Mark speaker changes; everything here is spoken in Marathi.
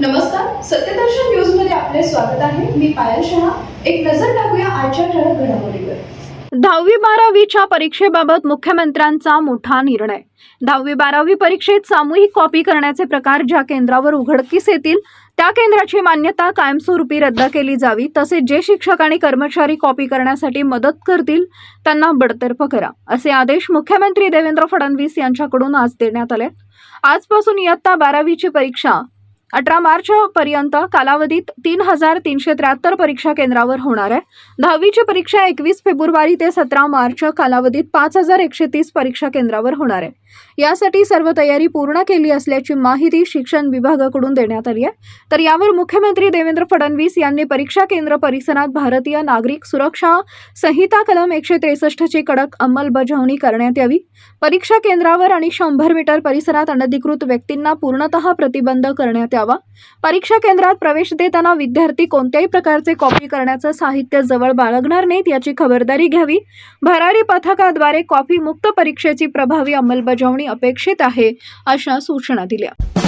Speaker 1: नमस्कार सत्यदर्शन न्यूजमध्ये आपले स्वागत आहे. मी पायल शहा. एक नजर टाकूया आजच्या ठळक घडामोडीवर.
Speaker 2: दहावी बारावीच्या परीक्षेबाबत मुख्यमंत्र्यांचा मोठा निर्णय. दहावी बारावी परीक्षेत सामूहिक कॉपी करण्याचे प्रकार ज्या केंद्रावर उघडकीस येतील त्या केंद्राची मान्यता कायमस्वरूपी रद्द केली जावी तसेच जे शिक्षक आणि कर्मचारी कॉपी करण्यासाठी मदत करतील त्यांना बडतर्फ करा असे आदेश मुख्यमंत्री देवेंद्र फडणवीस यांच्याकडून आज देण्यात आले. आजपासून इयत्ता बारावीची परीक्षा अठरा मार्च पर्यंत कालावधीत तीन हजार तीनशे त्र्याहत्तर परीक्षा केंद्रावर होणार आहे. दहावीची परीक्षा एकवीस फेब्रुवारी ते सतरा मार्च कालावधीत पाच हजार एकशे तीस परीक्षा केंद्रावर होणार आहे. यासाठी सर्व तयारी पूर्ण केली असल्याची माहिती शिक्षण विभागाकडून देण्यात आली आहे. तर यावर मुख्यमंत्री देवेंद्र फडणवीस यांनी परीक्षा केंद्र परिसरात भारतीय नागरिक सुरक्षा संहिता कलम एकशे त्रेसष्टची कडक अंमलबजावणी करण्यात यावी. परीक्षा केंद्रावर आणि शंभर मीटर परिसरात अनधिकृत व्यक्तींना पूर्णतः प्रतिबंध करण्यात यावा. परीक्षा केंद्रात प्रवेश देताना विद्यार्थी कोणत्याही प्रकारचे कॉपी करण्याचं साहित्य जवळ बाळगणार नाहीत याची खबरदारी घ्यावी. भरारी पथकाद्वारे कॉपी मुक्त परीक्षेची प्रभावी अंमलबजावणी अपेक्षित आहे अशा सूचना दिल्या.